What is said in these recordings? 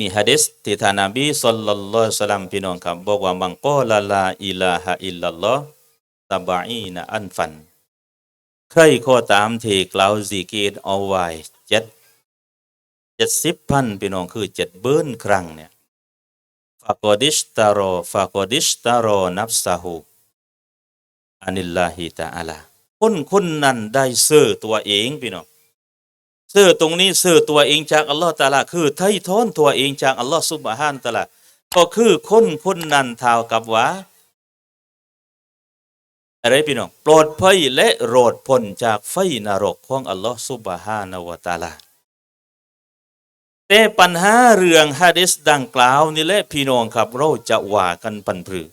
มีฮะดิษที่ท่านนบีศ็อลลัลลอฮุอะลัยฮิวะซัลลัมพี่น้องครับบอกว่ามังกอลาลาอิลาฮะอิลลัลลอฮ์ตบะอีนะอันฟัน ใครก็ตามที่กล่าวซิกีรเอาไว้เจ็ดเจ็ดสิบพันพี่น้องคือเจ็ดเบิ้นครั้งเนี่ยฟากอดิชตารอฟากอดิชตารอนับซาหูอานิลลาฮิตาอัลาคนคนนั้นได้ซื้อตัวเองพี่น้อง ซื้อตรงนี้ซื้อตัวเองจากอัลลอฮ์ตาลาคือไถ่ทอนตัวเองจากอัลลอฮ์ซุบฮานตาลาก็คือคนคนนั้นเท่ากับว่าอะไรพี่น้องปลอดภัยและโรดพ้นจากไฟนรกของอัลลอฮ์ซุบฮานาวะตาลาแต่ปัญหาเรื่องฮะดิษดังกล่าวนี่แหละพี่น้องครับเราจะว่ากันปันพรือ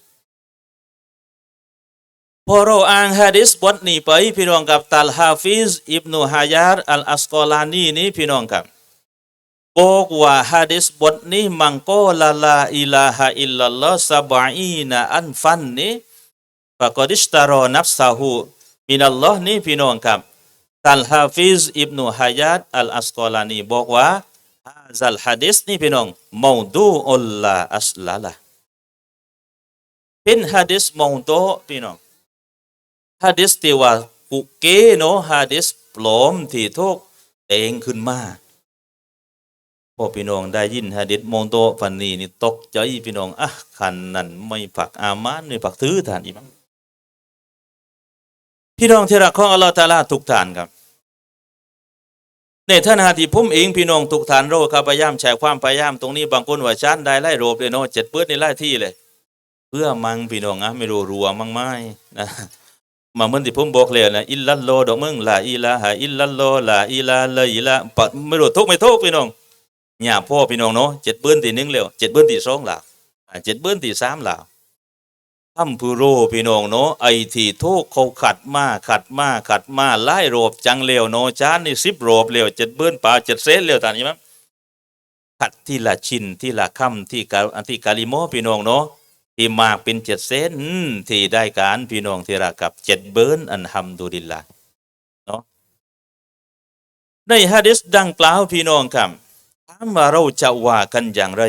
พอเราอ่านฮะดิษบทนี้ไปพี่น้องกับตัลฮาฟิซอิบนุฮายาร์อัลอัสกอลานีนี้พี่น้องครับบอกว่าฮะดิษบทนี้มังกอลาลาอิลาฮะอิลลัลลอฮ์ซาบะอีนะอันฟันนี้ฟะกอดิชตารอนับซาหูมินัลลอฮ์นี่พี่น้องครับตัลฮาฟิซอิบนุฮายาตอัลอัสกอลานีบอกว่าฮาซัลฮะดิษนี่พี่น้องมาดูอุลลาอัสลาละเป็นฮะดิษมาดูพี่น้อง ฮะดิษที่ว่ากุเกโนฮะดิษปลอมที่ทุกแต่งขึ้นมาพ่อพี่น้องได้ยินฮะดิษมาวดูฟันนี้นี่ตกใจพี่น้องอะคันนั้นไม่ผักอามานไม่ผักถือทานอีมั้งพี่น้องที่รักของอัลลอฮฺตาลาทุกท่านครับในท่านหาที่ผมเองพี่น้องทุกท่านเราครับพยายามแชร์ความพยายามตรงนี้บางคนว่าชั้นได้ไล่โรบเลยเนาะเจ็ดเปิดในไล่ที่เลย เพื่อมังพี่น้องอะไม่รู้รัวมั่งไม้นะ มาเมือนที่ผมบอกเลยนะอิลลัลโลดอกมึงลาอิลาฮะอิลลัลโลลาอิลาเลยอิลาปัดไม่รู้ทุกไม่ทุกพี่น้องหยาพ่อพี่น้องเนาะเจ็ดเบิ้นที่หนึ่งแล้วเจ็ดเบิ้นที่สองแล้วอ่าเจ็ดเบิ้นที่สามแล้วทำผู้โรพี่น้องเนาะไอที่โทกเขาขัดมาขัดมาขัดมาไล่โรบจังเร็วเนาะจานนี่สิบโรบเร็วเจ็ดเบิ้นป่าเจ็ดเซนเร็วตอนนี้มั้งขัดที่ละชินที่ละคำที่กาอันที่กาลิโมพี่น้องเนาะ ที่มากเป็นเจ็ดเซนที่ได้การพี่น้องที่ระกับเจ็ดเบิ้นอันฮัมดุลิลละเนาะในฮะดิษดังกล่าวพี่น้องครับถามว่าเราจะว่ากันอย่างไร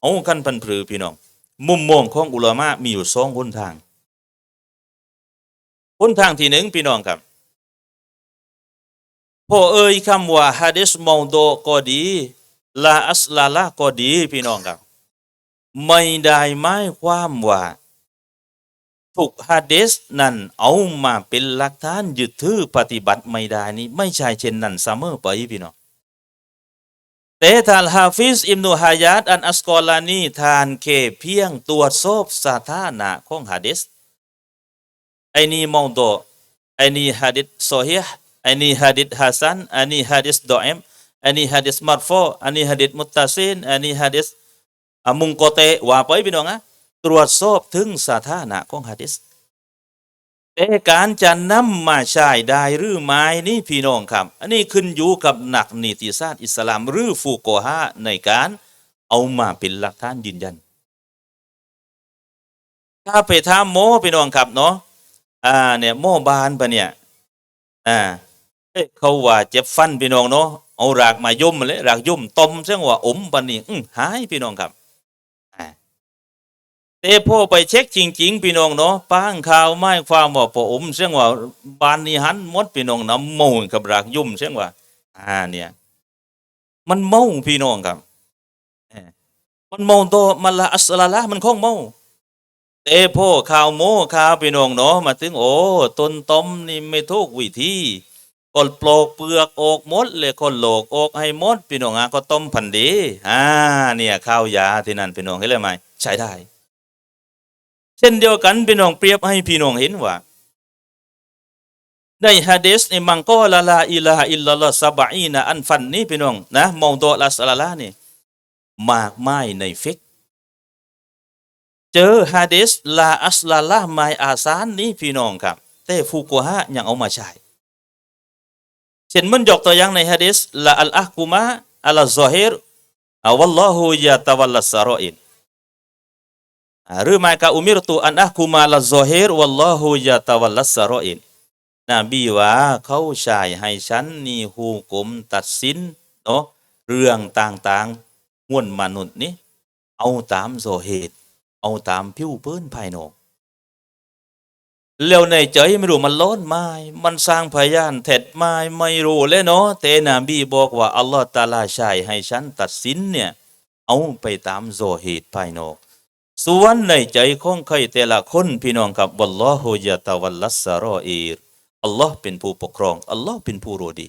เอากันพันพรือพี่น้อง มุมมองของอุลามะมีอยู่สองหนทางหนทางที่หนึ่งพี่น้องครับพอเอ่ยคำว่าฮะดิษมองโดก็ดีลาอัสลาละก็ดีพี่น้องครับ ไม่ได้หมายความว่าทุกฮะดิษนั้นเอามาเป็นหลักฐานยึดถือปฏิบัติไม่ได้นี่ไม่ใช่เช่นนั้นเสมอไปพี่น้องแต่ท่านฮาฟิซอิมนุฮายาตอันอัสกอลานีทานเคเพียงตรวจสอบสถานะของฮะดิษไอนี่มองโดไอนี่ฮะดิษโซฮีห์ไอ้นี่ฮะดิษฮัสันอันนี้ฮะดิษดอเอมอันนี้ฮะดิษมัรฟออันนี้ฮะดิษมุตตาซินอันนี้ฮะดิษ อมุงโกเตว่าไปพี่น้องอะตรวจสอบถึงสถานะของฮะดิษแต่การจะนำมาใช้ได้หรือไม่นี่พี่น้องครับ อันนี้ขึ้นอยู่กับหนักนิติศาสตร์อิสลามหรือฟูโกฮะในการเอามาเป็นหลักฐานยืนยัน ถ้าไปถามโมพี่น้องครับเนาะอ่าเนี่ยโมบานปะเนี่ยอ่าเอ้ยเขาว่าเจ็บฟันพี่น้องเนาะเอารากมายุ่มเลยรากยุ่มต้มเสียงว่าอมปะนี่อื้อหายพี่น้องครับ แต่พอไปเช็คจริง ๆ พี่น้องเนาะป้างข่าวไม่ความว่าพออมเสียงว่าบานนี้หันมดพี่น้องน้ำมูกับรากยุ่มเสียงว่า อ่าเนี่ย มันเมาพี่น้องครับเอ้ยมันเมาตัวมันละอัสลาละมันคงเมาแต่พ่อข่าวโมข่าวพี่น้องเนาะมาถึงโอ้ต้นต้มนี่ไม่ทุกวิธีก็ปลอกเปลือกอกมดเลยคนโหลกอกให้มดพี่น้องอะก็ต้มพันดีอ่าเนี่ยข้าวยาที่นั่นพี่น้องเห็นเลยไหมใช้ได้ เช่นเดียวกันพี่น้องเปรียบให้พี่น้องเห็นว่าในฮะดีษในมังกอลาลาอิลาอิลลัลลอฮซาบะอีนะอันฟันนี่พี่น้องนะมองตัวละสลาละนี่มากไม้ในฟิกเจอฮะดิษลาอัสลาละไมอาซานนี้พี่น้องครับแต่ฟูกัวฮะยังเอามาใช้เช่นมันยกตัวอย่างในฮะดิษลาอัลอะกุมะอัลซอฮิรอวัลลอฮุยะตะวัลลัสซารออินอ่า หรือไม่ก็อุมิรตุอันอะกุมะลซอฮิรวัลลอฮุยะตะวัลลัสซารออินนบีว่าเขาใช้ให้ฉันนี่ฮูกุมตัดสินเนาะเรื่องต่างๆมวลมนุษย์นี้เอาตามโซเหตุ เอาตามผิวเพื้นภายนอกแล้วในใจไม่รู้มันร้นไม้มันสร้างพยานเท็ดไม้ไม่รู้เลยเนาะแต่นบีบอกว่าอัลลอฮฺตาลาใช้ให้ฉันตัดสินเนี่ย เอาไปตามโซเหตุภายนอก ส่วนในใจของใครแต่ละคนพี่น้องครับวัลลอฮุยะตะวัลลัสซารออีรอัลลอฮ์เป็นผู้ปกครองอัลลอฮ์เป็นผู้รู้ดี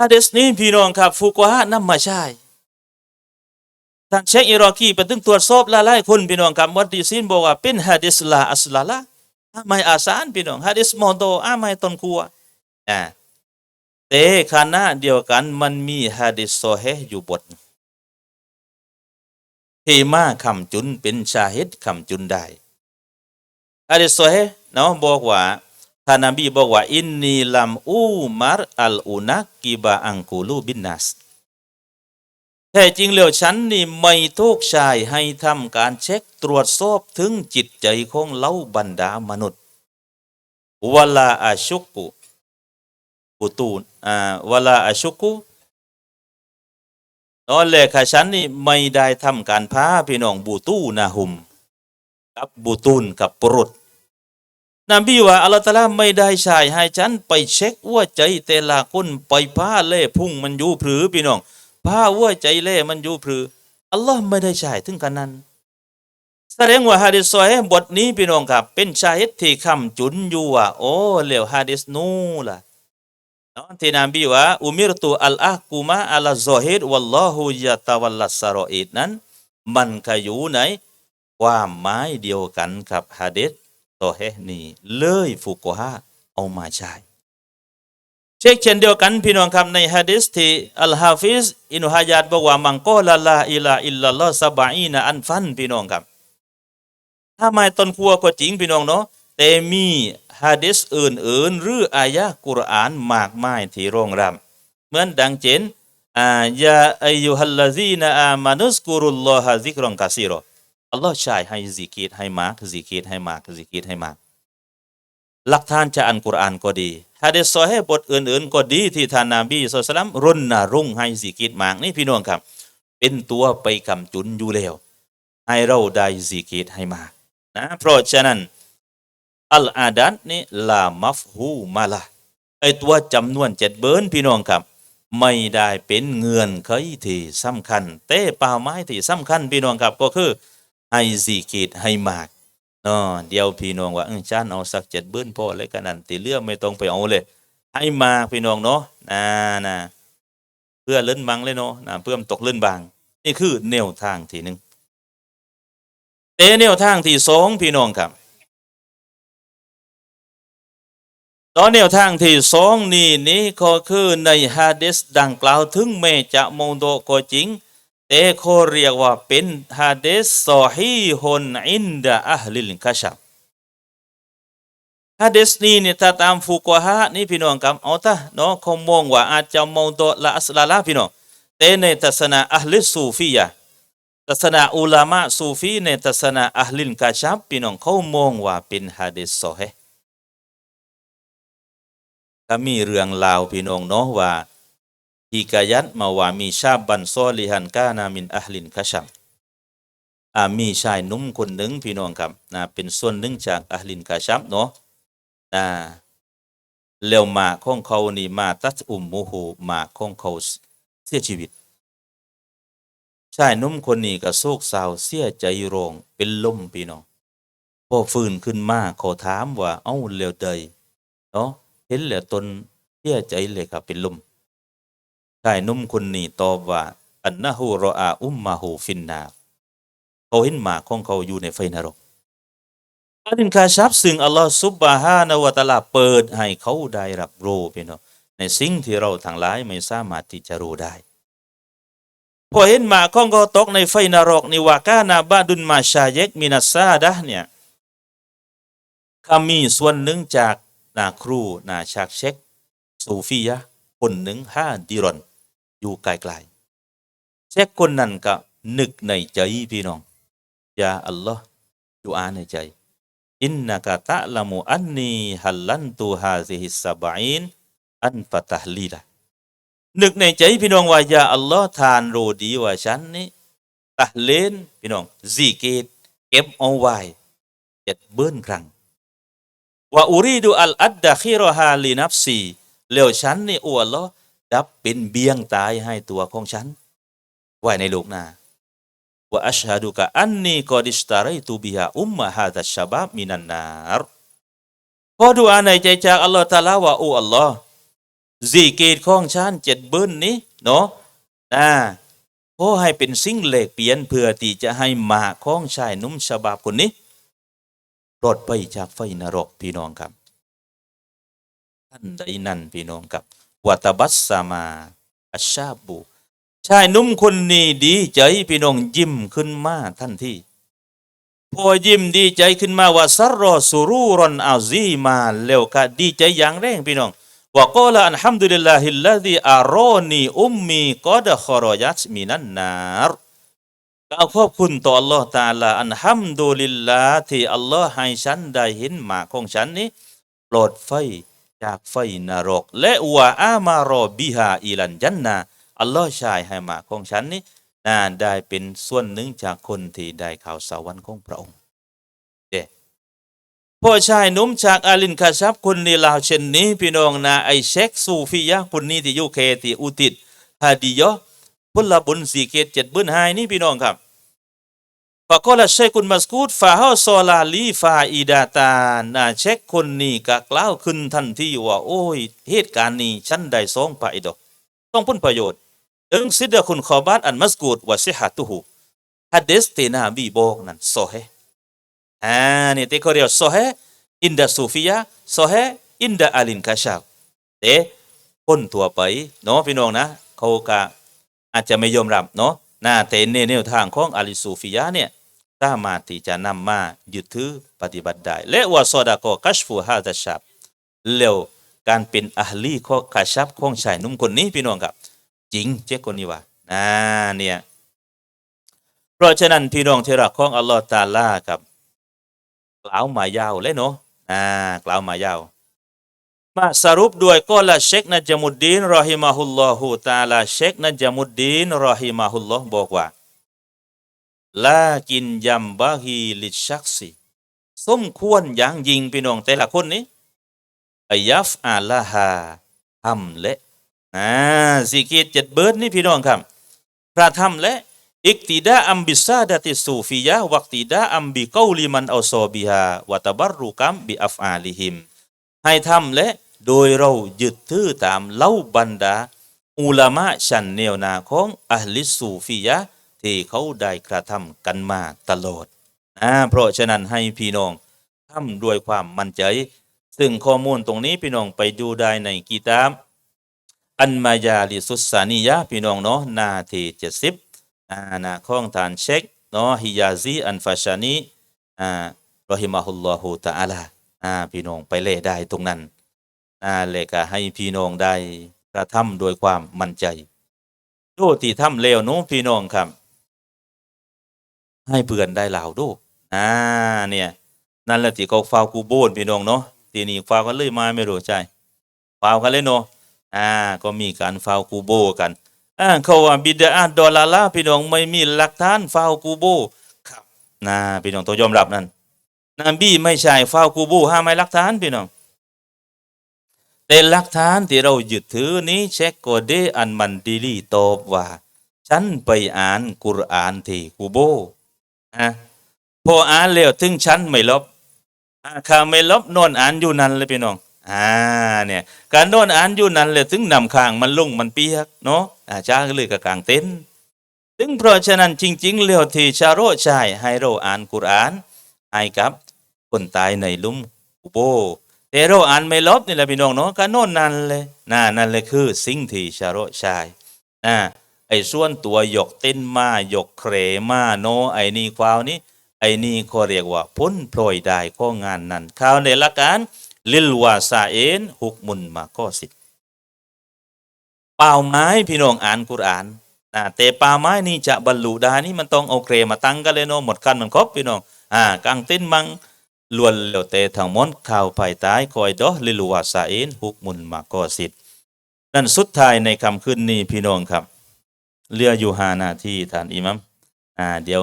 ฮะดิษนี้พี่น้องครับฟุกวะฮะนำมาใช้ทางเชคอิรอกีไปถึงตรวจสอบหลายๆคนพี่น้องครับวัดดีซินบอกว่าเป็นฮะดิษลาอัสลาละไม่อาสานพี่น้องฮะดิษโมโตอาไม่ต้นครัวอ่าแต่ขณะเดียวกันมันมีฮะดิษโซเฮอยู่บท มาคำจุนเป็นชาฮิดคำจุนได้ฮะดิษโซเฮเนาะบอกว่าท่านนบีบอกว่าอินนีลัมอูมารอัลอุนักกิบะอังกูลูบินนัสแท้จริงแล้วฉันนี่ไม่ทุกชายให้ทำการเช็คตรวจสอบถึงจิตใจของเล่าบรรดามนุษย์วลาอาชุกุกุตูนอ่าวลาอาชุกุ ตอนแรกค่ะฉันนี่ไม่ได้ทำการพาพี่น้องบูตูนาหุม กับบูตูนกับปรุดนบีว่าอัลลอฮฺตะลาไม่ได้ใช้ให้ฉันไปเช็คว่าใจแต่ละคนไปพาเล่พุ่งมันอยู่พรือพี่น้องพาว่าใจเล่มันอยู่พรืออัลลอฮ์ไม่ได้ใช้ถึงกันนั้น แสดงว่าฮะดิษซอฮีห์บทนี้พี่น้องครับ เป็นชาฮิดที่คำจุนอยู่ว่าโอ้เหลวฮะดิษนู่ล่ะ เนาะที่นบีว่าอุมิรตุอัลอากุมะอัลซอฮิดวัลลอฮุยะตะวัลลัสซารออีดนั้น มันก็อยู่ในความหมายเดียวกันกับฮะดิษซอฮีห์นี้เลยฟุกฮะเอามาใช้เช่นเช่นเดียวกันพี่น้องครับในฮะดิษที่อัลฮาฟิซอินุฮะยาดบอกว่ามังกอลาลาอิลาอิลลัลลอฮซะบะอีนะอันฟันพี่น้องครับ ถ้าไม่ต้นครัวก็จริงพี่น้องเนาะแต่มี ฮะดิษอื่นๆ หรืออายะกุรอานมากมายที่รองรับเหมือนดังเช่นอ่ายาอายุฮัลลาซีนะอามานุสกุรุลลอฮะซิกรอนกาซีรออัลลอฮ์ใช้ให้ซิกิดให้มากซิกิดให้มากซิกิดให้มาก หลักฐานจากอันกุรอานก็ดีฮะดิษซอฮีห์บทอื่นๆ ก็ดีที่ท่านนบีสุลต่านรณรงค์ให้ซิกิดมากนี่พี่น้องครับ เป็นตัวไปกำจุนอยู่แล้วให้เราได้ซิกิดให้มากนะเพราะฉะนั้น อัลอาดัดนี่ลามัฟฮูมาละไอตัวจำนวนเจ็ดเบิร์นพี่น้องครับ ไม่ได้เป็นเงื่อนไขที่สำคัญแต่เป้าหมายที่สำคัญพี่น้องครับก็คือให้สีกีดให้มากเนาะเดี๋ยวพี่น้องว่าเออจานเอาสักเจ็ดเบิร์นพอเลยกันนั่นตีเลือกไม่ต้องไปเอาเลย ให้มากพี่น้องเนาะนะนะเพื่อเล่นบังเลยเนาะนะเพื่อมตกเล่นบางนี่คือแนวทางทีหนึ่งแต่แนวทางที่สองพี่น้องครับ ตอนแนวทางที่สองนี่นี้ก็คือในฮะดิษดังกล่าวถึงแม้จะโมโดก็จริง แต่เขาเรียกว่าเป็นฮะดิษซอฮีฮุนอินดะอัลลิลกัชับฮะดิษนี้เนี่ยถ้าตามฟุกวะฮะนี่พี่น้องครับเอาตาเนาะเขามองว่าอาจจะโมโดละอัสลาละพี่น้องแต่ในทัศนะอัลลิสูฟียะทัศนะอุลามะสูฟีในทัศนะอัลลิลกัชับพี่น้องเขามองว่าเป็นฮะดิษซอฮี ก็มีเรื่องราวพี่น้องเนาะว่าฮิกายัตมาว่ามีชาบบันซอลิฮันกานามินอัลลินคชัมอ่ามีชายหนุ่มคนหนึ่งพี่น้องครับนะเป็นส่วนหนึ่งจากอัลลินคชัมเนาะนะเร็วมาของเขานี่มาตัดอุมมูฮูมาของเขาเสียชีวิตชายหนุ่มคนนี้ก็โศกเศร้าเสียใจโรงเป็นลมพี่น้องพอฟื้นขึ้นมาขอถามว่าเอ้าเร็วใดเนาะ เห็นแล้วตนเสียใจเลยครับเป็นลมชายหนุ่มคนนี้ตอบว่า อันนะฮูรออาอุมมาฮูฟินนา เขาเห็นหมาของเขาอยู่ในไฟนรกอันนินคาชับซึ่งอัลลอฮฺซุบบาฮานาวะตะลาเปิดให้เขาได้รับรู้พี่น้องในสิ่งที่เราทั้งหลายไม่สามารถที่จะรู้ได้พอเห็นหมาของเขาตกในไฟนรกนี่ว่ากานาบาดุนมาชาเยกมินัสซาดะเนี่ยเขามีส่วนหนึ่งจาก นาครูนาชักเช็คซูฟียะคนหนึ่งห้าดิรอน อยู่ไกลๆเช็คคนนั้นก็นึกในใจพี่น้องยาอัลลอฮ์อยู่อาในใจ อินนากะตะละมูอันนีฮัลลันตูฮาซิฮิสซาบะอินอันฟะตะฮลีละนึกในใจพี่น้องว่ายาอัลลอฮ์ทานโรดีว่าฉันนี่ตะเลนพี่น้องซีเกตเก็บเอาไว้เจ็ดเบิ้นครั้ง ว่าอุรีดูอัลอัดดะคิรอฮาลีนับซีแล้วฉันนี่อัลลอฮ์ดับเป็นเบียงตายให้ตัวของฉัน ไว้ในโลกหน้าว่าอัชฮะดุกะอันนี้กอดิสตารัยตูบิฮาอุมมะฮาดัชบับมินันนารพอดูอาในใจจากอัลลอฮ์ตาลาว่าอ้อัลลอฮ์ซีเกตของฉันเจ็ดเบิ้นนี้เนาะนะขอให้เป็นสิ่งเหล็กเปลี่ยนเพื่อที่จะให้หมาของชายนุ่มฉบับคนนี้ ปลอดไปจากไฟนรกพี่น้องครับ ท่านใดนั้นพี่น้องครับวัตบัสสามาอัชชาบูชายหนุ่มคนนี้ดีใจพี่น้องยิ้มขึ้นมาทันทีพอยิ้มดีใจขึ้นมาว่าซัรรอสุรูรอนอาซีมาแล้วก็ดีใจอย่างแรงพี่น้องว่าก็ละอัลฮัมดุลิลลาฮิลลาฮิอารอนีอุมมีกอดขรอยัตมินันนาร กล่าขอบคุณต่อ Allah ตาลาอันฮัมดุลิลลาที่ Allah ให้ฉันได้เห็นหมาของฉันนี้ปลอดไฟจากไฟนรก และว่าอามารอบิฮาอิลันจันนาอัลลอฮ์ชายให้หมาของฉันนี้น่าได้เป็นส่วนหนึ่งจากคนที่ได้ข่าวสวรรค์ของพระองค์เด้พ่อชายหนุ่มจากอาลินคาชับคนนี้ลาวเช่นนี้พี่น้องนะไอเช็คซูฟิยะคนนี้ที่อยูเคที่อุติดฮาดิยะพุลบุญสี่เกตเจ็ดบุญไฮนี่พี่น้องครับฟะกอละเชคุนมัสกูดฟาเฮาซอลาลีฟาอีดาตานาเช็คคนนี้ก็กล่าวขึ้นทันทีว่าโอ้ยเหตุการณ์นี้ฉันได้สองไปดอก ต้องพ้นประโยชน์เอิงซิดะคุณขอบาตอันมัสกูดวะซิฮะตุฮูฮัดเดสเตนาบีบอกนั่นโซเฮอ่านี่ที่เขาเรียกโซเฮอินดาซูฟิยะโซเฮอินดาอาลินกาชาบแต่คนทั่วไปเนาะพี่น้องนะเขาก็ อาจจะไม่ยอมรับเนาะนะแต่ในแนวทางของอาลิซูฟิยะเนี่ยสามารถที่จะนำมายึดถือปฏิบัติได้ และว่าซอดาโกกัชฟูฮาดะชับแล้วการเป็นอัลลีของกาชับของชายนุ่มคนนี้พี่น้องครับ จริงเจ้คนนี้ว่าอ่าเนี่ยเพราะฉะนั้นพี่น้องที่รักของอัลลอฮ์ตาลาครับ กล่าวมายาวเลยเนาะอ่ากล่าวมายาว มาสรุปด้วยก็ละเชคนะจมุดดีนรอฮิมาฮุลลอฮุตาลาเชคนะจมุดดีนรอฮิมาฮุลลอฮบอกว่าลากินยำบาฮีลิชักซีสมควรอย่างยิงพี่น้องแต่ละคนนี้อายัฟอาลาฮาทำและอ่าสิกิตเจ็ดเบิร์ดนี่พี่น้องครับพระธรรมและอิกติดาอัมบิซาดติสูฟิยะวักติดาอัมบิกาลิมันอัลซอบิฮาวะตบรรุกัมบิอัฟอาลิฮิมให้ทำและ โดยเรายึดถือตามเล่าบรรดา อุลามะชันแนวนาของอัลลิสูฟิยะที่เขาได้กระทำกันมาตลอดอ่าเพราะฉะนั้นให้พี่น้องทำด้วยความมั่นใจ ซึ่งข้อมูลตรงนี้พี่น้องไปดูได้ในกีตาบอันมายาลิสุสานิยะพี่น้องเนาะหนาทีเจ็ดสิบอ่านาของฐานเช็คเนาะฮิยาซีอันฟาชานีอ่ารอฮิมาฮุลลอฮุตะอาลาอ่าพี่น้องไปเล่ได้ตรงนั้น อ่าเลยก็ให้พี่น้องได้กระทำโดวยความมั่นใจโดที่ทำเลวนู้พี่น้องครับ ให้เพื่อนได้เหล่าดูอ่าเนี่ยนั่นแหละที่เขาฟาวกูโบนพี่น้องเนาะทีนี้ฟาวกันเลยมาไม่รู้ใจฟาวกันเลยเนาะอ่าก็มีการฟาวกูโบกันอ่าเขาว่าบิดาดอลลาลาพี่น้องไม่มีหลักฐานฟาวกูโบครับนะพี่น้องตัวยอมรับนั่นนบีไม่ใช่ฟาวกูโบห้ามไม่หลักฐานพี่น้อง แต่หลักฐานที่เรายึดถือนี้เช็คกเดอันมันดีลีตอบว่า ฉันไปอ่านกุรอานที่กูโบอะพออ่านแล้วถึงชั้นไม่ลบอาข้าไม่ลบนอนอ่านอยู่นั่นเลยพี่น้องอ่าเนี่ยการนอนอ่านอยู่นั่นเลยถึงนำข้างมันลุ่งมันเปียกเนาะอาจ้าก็เลยกับกลางเต็นถึงเพราะฉะนั้นจริงๆแล้วที่ชาโรชายให้เราอ่านกุรอานให้กับคนตายในลุมอุโบ แต่เราอ่านไม่ลบนี่แหละพี่น้องเนาะการนอนนั่นเลยน่านั่นเลยคือ สิ่งที่ชาโรชายอ่าไอ้ส่วนตัวหยกเต้นมาหยกเครมาโนไอ้นี่ควาวนี้ ไอ้นี่เขาเรียกว่าพ้นพลอยได้ข้องานนั้นข่าวในละการลิลวาซาเอนฮุกมุนมาก็สิเป่าไม้พี่น้องอ่านกุรอานนะแต่ป่าไม้นี่จะบรรลุได้นี่มันต้องเอาเครมาตั้งกันเลยเนาะหมดกันมันครบพี่น้องอ่ากางเต้นมัง ล้วนแล้วแต่ทั้งมดข่าวภายใต้คอยดอลิลวาซาเอนฮุกมุนมาก็สินนั่นสุดท้ายในคำขึ้นนี้พี่น้องครับเรืออยู่หานาทีฐานอิมัมอ่าเดี๋ยว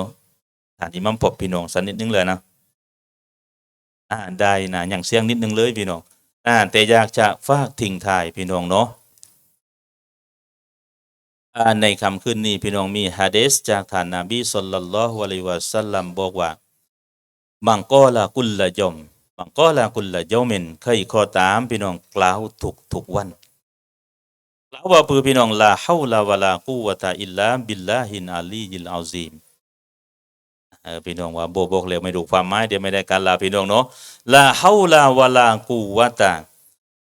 ฐานอิมัมพบพี่น้องสักนิดนึงเลยนะอ่าได้นะอย่างเสียงนิดนึงเลยพี่น้องอ่าแต่อยากจะฝากทิ้งทายพี่น้องเนาะอ่าในคำขึ้นนี้พี่น้องมีฮะดีษจากท่านนบีสุลต่านละฮ์อะลัยวะสัลลัมบอกว่า มังกอลากุลละยอมมังกอลากุลละยมินเคยขอตามพี่น้องกล่าวทุกทุกวันกล่าวว่าปือพี่น้องลาฮาวลาวะลากูวะตาอิลลาบิลลาฮินอาลียิลอาซีมเออพี่น้องว่าโบบอกเลยไม่รู้ความหมายเดี๋ยวไม่ได้การลาพี่น้องเนาะลาฮาวลาวะลากูวะตา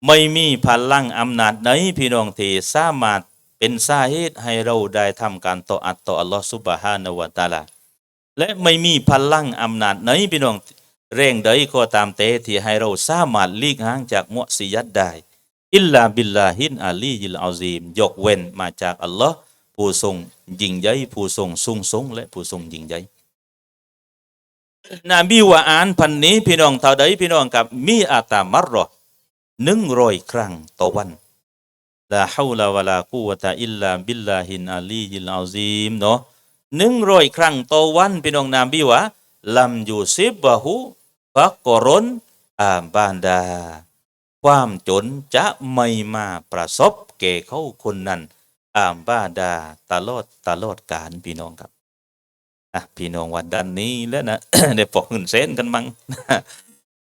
ไม่มีพลังอำนาจไหนพี่น้องที่สามารถเป็นสาเหตุให้เราได้ทำการต่ออัตต่ออัลลอฮฺซุบฮานะวะตาลา และไม่มีพลังอำนาจไหนพี่น้องเร่งใดก็ตามเตที่ให้เราสามารถลีกห่างจากมุสยัดได้ อิลลาบิลลาฮินอาลียิลอาซีม ยกเว้นมาจากอัลลอฮ์ผู้ทรงยิ่งใหญ่ผู้ทรงสูงส่งและผู้ทรงยิ่งใหญ่นบีว่าอ่านพันนี้พี่น้องเท่าใดพี่น้องกับมีอาตามารรอหนึ่งร้อยครั้งต่อวันลาฮาวลาวะลากูวะตาอิลลาบิลลาฮินอาลียิลอาซีมเนาะ หนึ่งร้อยครั้งต่อวันพี่น้องนามบีว่าลัมยูซิบบะฮูฟักกรนอาบานดา ความจนจะไม่มาประสบแก่เขาคนนั้นอามบาดาตลอดตลอดการพี่น้องครับอะพี่น้องวันดันนี้แล้วนะได้ปอกเงินเซนกันมั้ง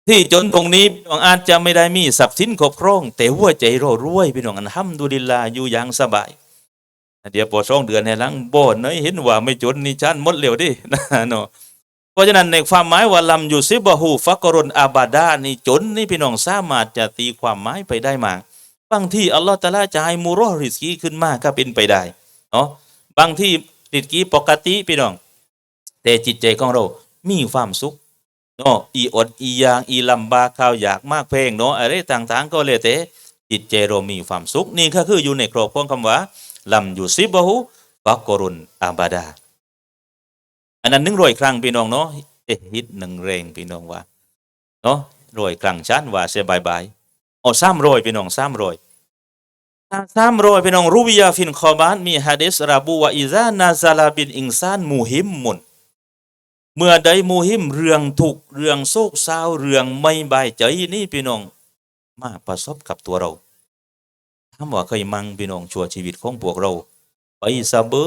ที่จนตรงนี้พี่น้องอาจจะไม่ได้มีทรัพย์สินครอบครอง แต่หัวใจเรารวยพี่น้องอันห้ำดูดิลาอยู่อย่างสบาย เดี๋ยวพอสองเดือนให้หลังโบนเนยเห็นว่าไม่จนนี่ชันมดเร็วดินะเนาะเพราะฉะนั้นในความหมายว่าลำอยู่ซิบะฮูฟักรนอาบาดานี่จนนี่พี่น้องสามารถจะตีความหมายไปได้มากบางที่อัลลอฮฺตะลาจะให้มูรอริสกีขึ้นมากก็เป็นไปได้เนาะบางที่ริสกีปกติพี่น้อง แต่จิตใจของเรา มีความสุขเนาะอีอดอียางอีลำบากข้าวอยากมากเพลงเนาะอะไรต่างๆ ก็เลยแต่จิตใจเรามีความสุขนี่ก็คืออยู่ในครอบของคำว่า ลัมยูซิบะฮูฟักกรุนอาบาดา อันนั้นหนึ่งร้อยครั้งพี่น้องเนาะเอ๊ะฮิตหนึ่งเรงพี่น้องว่าเนาะร้อยครั้งชั้นว่าเสียบายบายเอาสามร้อยพี่น้องสามร้อยสามรอยพี่น้องรูบิยาฟินคอบานมีฮะดิษระบุว่าอิซานาซาลาบินอิงซานมูฮิมมุนเมื่อใดมูฮิมเรื่องทุกเรื่องโศกเศร้าเรื่องไม่บายใจนี่พี่น้องมาประสบกับตัวเรา ถามว่าเคยมั่งพี่น้องชั่วชีวิตของพวกเรา ไปสะเบิ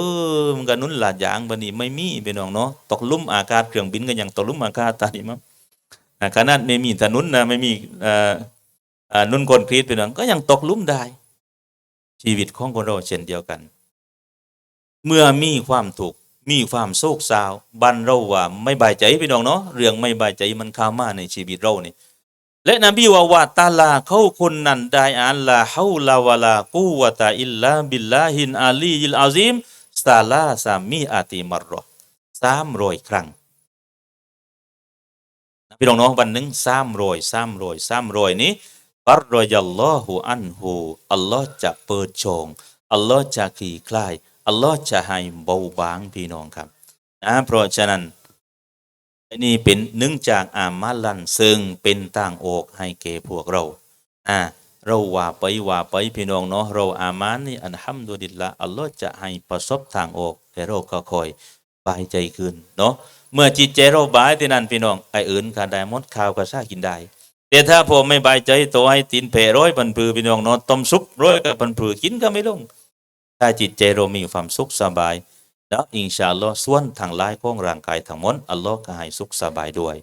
มกันนุ่นหลาดยางบันนี้ไม่มีพี่น้องเนาะตกลุ่มอากาศเครื่องบินกันอย่างตกลุ่มอากาศตาดีมั้งขนาดไม่มีถนนนะไม่มีอ่ออ่านุ่นคอนกรีตพี่น้องก็ยังตกลุ่มได้ ชีวิตของคนเราเช่นเดียวกัน เมื่อมีความถูกมีความโศกเศร้าบันเราว่าไม่บายใจพี่น้องเนาะเรื่องไม่บายใจมันเข้ามาในชีวิตเราเนี่ และนบีว่าวาตาลาเขาคนนั้นได้อ่านลาฮาวลาวลากูวตาอิลลาบิลลาฮินอาลียิลอาซิมซาลาซามีอาติมารรอสามรอยครั้งพี่น้องเนาะวันหนึ่งสามรอยสามรอยสามรอยนี้ฟัรรอยัลลอฮุอันฮูอัลลอฮ์จะเปิดโฉงอัลลอฮ์จะคลี่คลายอัลลอฮ์จะให้เบาบางพี่น้องครับนะเพราะฉะนั้น อันนี้เป็นหนึ่องจากอามาลันซึ่งเป็นต่างอกให้แก่พวกเรา อ่า เราว่าไปว่าไปพี่น้องเนาะเราอามานี่อันฮัมดุลิลละอัลลอฮ์จะให้ประสบทางอกแต่เราก็คอยบายใจขึ้นเนาะเมื่อจิตใจเราบายที่นั่นพี่น้องไอ้อื่นการได้มดข้าวก็ซากินได้แต่ถ้าผมไม่บายใจตัวให้ตินเพร้อยพันผือพี่น้องเนาะต้มซุปร้อยกับพันผือกินก็ไม่ลง ถ้าจิตใจเรามีความสุขสบาย แล้วอินชาอัลลอฮ์ส่วนทางลายของร่างกายทั้งหมดอัลลอฮ์ก็ให้สุขสบายด้วย